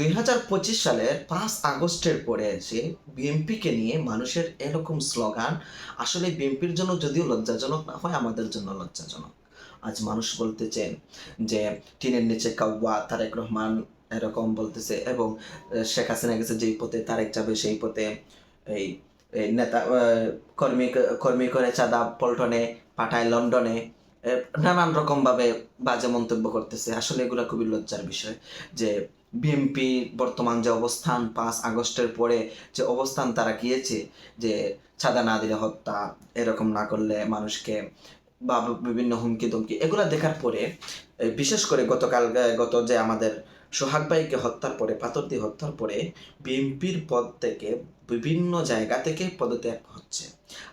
দুই হাজার পঁচিশ সালের পাঁচ আগস্টের পরে এসে বিএনপিকে নিয়ে মানুষের এরকম স্লোগান, আসলে বিএনপির জন্য যদিও লজ্জাজনক না হয়, আমাদের জন্য লজ্জাজনক। আজ মানুষ বলতেছেন যে, টিনের নিচে কাউয়া, তারেক রহমান, এরকম বলতেছে এবং শেখ হাসিনা গেছে যেই পথে, তারেক যাবে সেই পথে, এই নেতা কর্মী কর্মী করে চাঁদা পল্টনে পাঠায় লন্ডনে নানান রকমভাবে বাজে মন্তব্য করতেছে। আসলে এগুলো খুবই লজ্জার বিষয় যে বিএনপি বর্তমান যে অবস্থান, পাঁচ আগস্টের পরে যে অবস্থান তারা গিয়েছে, যে ছাদা না দিলে হত্যা, এরকম না করলে মানুষকে বা বিভিন্ন হুমকি ধমকি এগুলো দেখার পরে বিশেষ করে গতকাল গত যে আমাদের সোহাগ ভাইকে হত্যার পরে, পাথর দিয়ে হত্যার পরে বিএনপির পদ থেকে বিভিন্ন জায়গা থেকে পদত্যাগ হচ্ছে।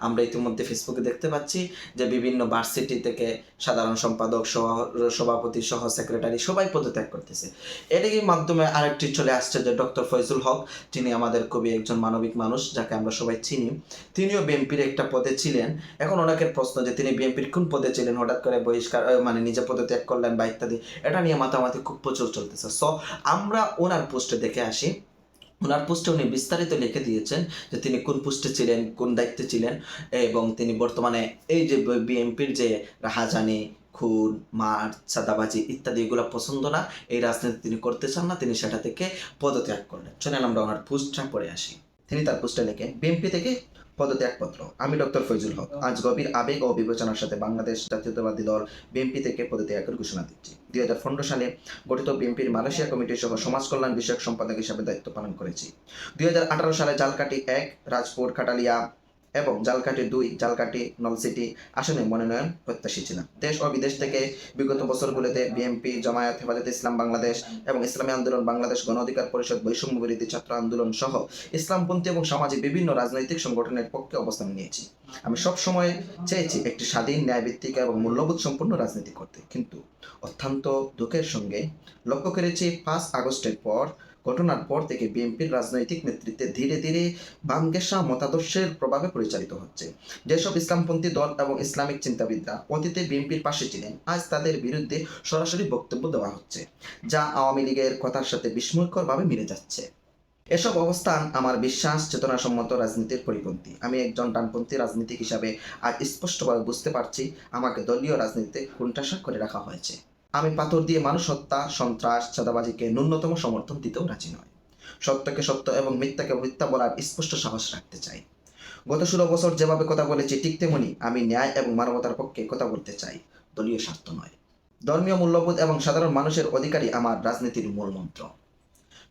আমরা ইতিমধ্যে ফেসবুকে দেখতে পাচ্ছি যে বিভিন্ন ভার্সিটি থেকে সাধারণ সম্পাদক সভাপতি সহ সেক্রেটারি সবাই পদত্যাগ করতেছে। এরই মাধ্যমে আরেকটি চলে আসছে যে ডক্টর ফয়জুল হক যিনি আমাদের খুবই একজন মানবিক মানুষ, যাকে আমরা সবাই চিনি। তিনিও বিএনপির একটা পদে ছিলেন। এখন অনেকের প্রশ্ন যে তিনি বিএনপির কোন পদে ছিলেন? হঠাৎ করে বহিষ্কার মানে নিজে পদত্যাগ করলেন বা ইত্যাদি, এটা নিয়ে মাতামাতি খুব প্রচুর চলতেছে। সো আমরা ওনার পোস্টে দেখে আসি। ওনার পোস্টে উনি বিস্তারিত লিখে দিয়েছেন যে তিনি কোন পোস্টে ছিলেন, কোন দায়িত্বে ছিলেন এবং তিনি বর্তমানে এই যে বিএনপির যে রাহাজানি, খুন, মার সাদাবাজি ইত্যাদি এগুলো পছন্দ না, এই রাজনীতি তিনি করতে চান না, তিনি সেটা থেকে পদত্যাগ করলেন। চলেন আমরা ওনার পোস্টটা পড়ে আসি। তিনি তার পোস্টে লেখে, বিএনপি থেকে পদত্যাগপত্র। আমি ডক্টর ফৈজুল হক। আজ গভীর আবেগ ও বিবেচনার সাথে বাংলাদেশ জাতীয়তাবাদী দল বিএনপি থেকে পদত্যাগের ঘোষণা দিচ্ছি। দুই হাজার পনেরো সালে গঠিত বিএনপির মালয়েশিয়া কমিটি সহ সমাজ কল্যাণ বিষয়ক সম্পাদক হিসাবে দায়িত্ব পালন করেছি। দুই হাজার আঠারো সালে জালকাটি এক রাজপুর কাটালিয়া এবং জালকাটি দুই জালকাটি নলসিটি আসনে মনোনয়ন প্রত্যাশী ছিলাম দেশ ও বিদেশ থেকে বিগত বছরগুলোতে বিএনপি জামায়াত, হেফাজতে ইসলাম, বাংলাদেশ এবং ইসলামী আন্দোলন, বাংলাদেশ গণ অধিকার পরিষদ, বৈষম্য বিরোধী ছাত্র আন্দোলন সহ ইসলামপন্থী এবং সামাজিক বিভিন্ন রাজনৈতিক সংগঠনের পক্ষে অবস্থান নিয়েছি। আমি সব সময় চেয়েছি একটি স্বাধীন, ন্যায়ভিত্তিক এবং মূল্যবোধ সম্পন্ন রাজনীতি করতে। কিন্তু অত্যন্ত দুঃখের সঙ্গে লক্ষ্য করেছি, পাঁচ আগস্টের পর ঘটনার পর থেকে বিএনপির রাজনৈতিক নেতৃত্বে ধীরে ধীরে বামগেসা মতাদর্শের প্রভাবে পরিচালিত হচ্ছে। যেসব ইসলামপন্থী দল এবং ইসলামিক চিন্তাবিদরা অতীতে বিএনপির পাশে ছিলেন, আজ তাদের বিরুদ্ধে সরাসরি বক্তব্য দেওয়া হচ্ছে, যা আওয়ামী লীগের কথার সাথে বিস্ময়করভাবে মিলে যাচ্ছে। এসব অবস্থান আমার বিশ্বাস, চেতনাসম্মত রাজনীতির পরিপন্থী। আমি একজন ডানপন্থী রাজনীতিক হিসাবে আজ স্পষ্টভাবে বুঝতে পারছি, আমাকে দলীয় রাজনীতিতে কুণ্ঠাসা করে রাখা হয়েছে। আমি পাথর দিয়ে মানুষ হত্যা, সন্ত্রাস, চাঁদাবাজিকে ন্যূনতম সমর্থন দিতেও রাজি নয়। সত্যকে সত্য এবং মিথ্যাকে মিথ্যা বলার স্পষ্ট সাহস রাখতে চাই। গত ষোলো বছর যেভাবে কথা বলেছি, ঠিক তেমনি আমি ন্যায় এবং মানবতার পক্ষে কথা বলতে চাই। দলীয় স্বার্থ নয়। ধর্মীয় মূল্যবোধ এবং সাধারণ মানুষের অধিকারই আমার রাজনীতির মূল মন্ত্র।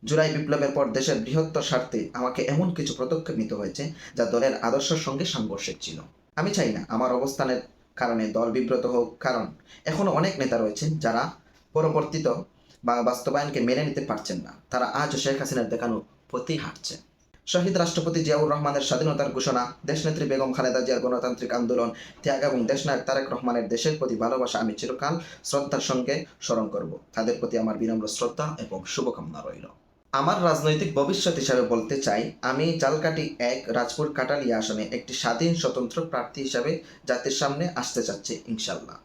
জুলাই বিপ্লবের পর দেশের বৃহত্তর স্বার্থে আমাকে এমন কিছু পদক্ষেপ নিতে হয়েছে, যা দলের আদর্শের সঙ্গে সাংঘর্ষিক ছিল। আমি চাই না আমার অবস্থানের কারণে দল বিব্রত হোক, কারণ এখনও অনেক নেতা রয়েছেন যারা পরবর্তীত বা বাস্তবায়নকে মেনে নিতে পারছেন না। তারা আজও শেখ হাসিনার দেখানো পথে হাঁটছে শহীদ রাষ্ট্রপতি জিয়াউর রহমানের স্বাধীনতার ঘোষণা, দেশনেত্রী বেগম খালেদা জিয়ার গণতান্ত্রিক আন্দোলন, ত্যাগ এবং দেশনায়ক তারেক রহমানের দেশের প্রতি ভালোবাসা, আমি চিরকাল শ্রদ্ধার সঙ্গে স্মরণ করব। তাদের প্রতি আমার বিনম্র শ্রদ্ধা এবং শুভকামনা রইল। আমার রাজনৈতিক ভবিষ্যৎ হিসাবে বলতে চাই, আমি জালকাটি এক রাজপুর কাটালিয়া আসনে একটি স্বাধীন, স্বতন্ত্র প্রার্থী হিসাবে জাতির সামনে আসতে চাচ্ছি ইনশাল্লাহ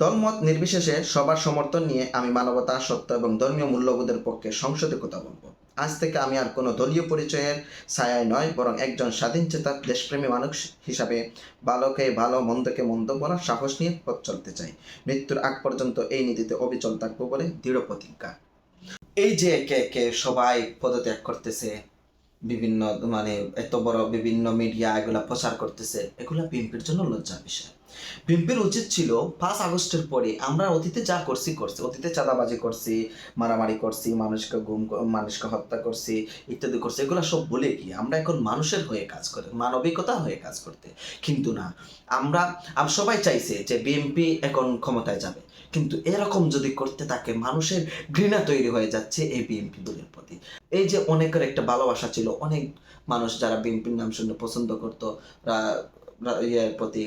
দলমত নির্বিশেষে সবার সমর্থন নিয়ে আমি মানবতা, সত্য এবং ধর্মীয় মূল্যবোধের পক্ষে সংসদে কথা বলব। আজ থেকে আমি আর কোনো দলীয় পরিচয়ের ছায়ায় নয়, বরং একজন স্বাধীন চেতা, দেশপ্রেমী মানুষ হিসাবে ভালোকে ভালো, মন্দকে মন্দ বলার সাহস নিয়ে পথ চলতে চাই। মৃত্যুর আগ পর্যন্ত এই নীতিতে অবিচল থাকব বলে দৃঢ় প্রতিজ্ঞা। এই যে একে একে সবাই পদত্যাগ করতেছে, বিভিন্ন মানে এত বড় বিভিন্ন মিডিয়া এগুলা প্রচার করতেছে, এগুলা বিএনপির জন্য লজ্জার বিষয়। বিএনপির উচিত ছিল পাঁচ আগস্টের পরে আমরা অতীতে যা করছি করছি। অতীতে চাঁদাবাজি করছি, মারামারি করছি, মানুষকে গুম মানুষকে হত্যা করছি, ইত্যাদি করছি, এগুলো সব বলে গিয়ে আমরা এখন মানুষের হয়ে কাজ করে, মানবিকতা হয়ে কাজ করতে। কিন্তু না, আমরা আম- সবাই চাইছে যে বিএনপি এখন ক্ষমতায় যাবে। কিন্তু এরকম যদি করতে থাকে, মানুষের ঘৃণা তৈরি হয়ে যাচ্ছে এই বিএনপি দলের প্রতি। এই যে অনেকের একটা ভালোবাসা ছিল, অনেক মানুষ যারা বিএনপির নাম শুনে পছন্দ করতো ইয়ের প্রতি,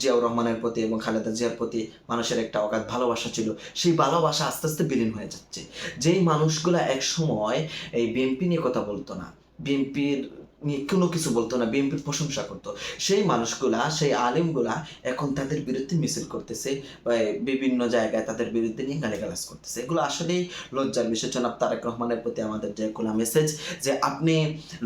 জিয়াউর রহমানের প্রতি এবং খালেদা জিয়ার প্রতি মানুষের একটা অগাধ ভালোবাসা ছিল, সেই ভালোবাসা আস্তে আস্তে বিলীন হয়ে যাচ্ছে। যেই মানুষগুলা এক সময় এই বিএনপি নিয়ে কথা বলতো না বিএনপির নিয়ে কোনো কিছু বলতো না, বিএনপির প্রশংসা করতো। সেই মানুষগুলা, সেই আলিমগুলা এখন তাদের বিরুদ্ধে মিছিল করতেছে বিভিন্ন জায়গায় তাদের বিরুদ্ধে নিয়ে গালিগালাজ করতেছে। এগুলো আসলেই লজ্জার বিষয়। জনাব তারেক রহমানের প্রতি আমাদের যে খোলা মেসেজ যে আপনি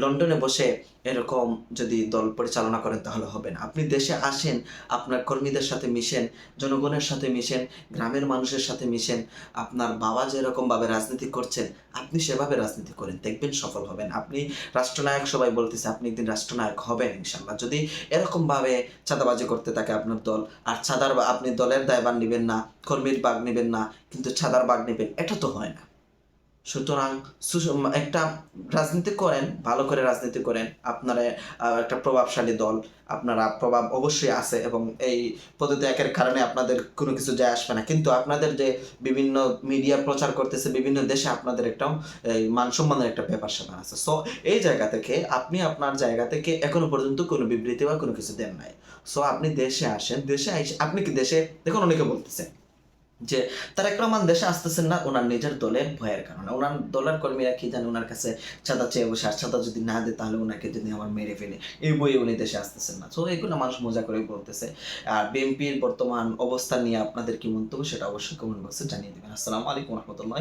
লন্ডনে বসে এরকম যদি দল পরিচালনা করেন তাহলে হবে না। আপনি দেশে আসেন, আপনার কর্মীদের সাথে মিশেন, জনগণের সাথে মিশেন, গ্রামের মানুষের সাথে মিশেন, আপনার বাবা যেরকমভাবে রাজনীতি করছেন, আপনি সেভাবে রাজনীতি করেন, দেখবেন সফল হবেন। আপনি রাষ্ট্রনায়ক সবাই বলতেছে, আপনি একদিন রাষ্ট্রনায়ক হবেন ইনশাল্লাহ যদি এরকমভাবে চাঁদাবাজি করতে থাকে আপনার দল, আর চাঁদার বা- আপনি দলের দায়ভার নেবেন না, কর্মীর বাগ নেবেন না, কিন্তু ছাদার বাগ নেবেন, এটা তো হয় না। সুতরাং একটা রাজনীতি করেন, ভালো করে রাজনীতি করেন, আপনারা একটা প্রভাবশালী দল, আপনারা প্রভাব অবশ্যই আছে এবং এই পদত্যাগের কারণে আপনাদের কোনো কিছু যায় আসবে না। কিন্তু আপনাদের যে বিভিন্ন মিডিয়া প্রচার করতেছে, বিভিন্ন দেশে আপনাদের একটা মান সম্মানের একটা ব্যাপার স্যাপার আছে। সো এই জায়গা থেকে আপনি আপনার জায়গা থেকে এখনও পর্যন্ত কোনো বিবৃতি বা কোনো কিছু দেন নাই। সো আপনি দেশে আসেন, দেশে আপনি কি দেশে দেখুন, অনেকে বলতেছে যে তারেক রহমান দেশে আসতেছেন না, ওনার নিজের দলের ভয়ের কারণে। ওনার দলের কর্মীরা কি জানে ওনার কাছে চাঁদা চেয়ে বসে, আর চাঁদা যদি না দেয় তাহলে ওনাকে যদি আমার মেরে ফেলে। এই বইয়ে উনি দেশে আসতেছেন না। তো এগুলো মানুষ মজা করে বলতেছে। আর বিএনপির বর্তমান অবস্থা নিয়ে আপনাদের কি মন্তব্য, সেটা অবশ্যই কমেন্ট বক্সে জানিয়ে দেবেন। আসসালামু আলাইকুম রহমতুল্লাহ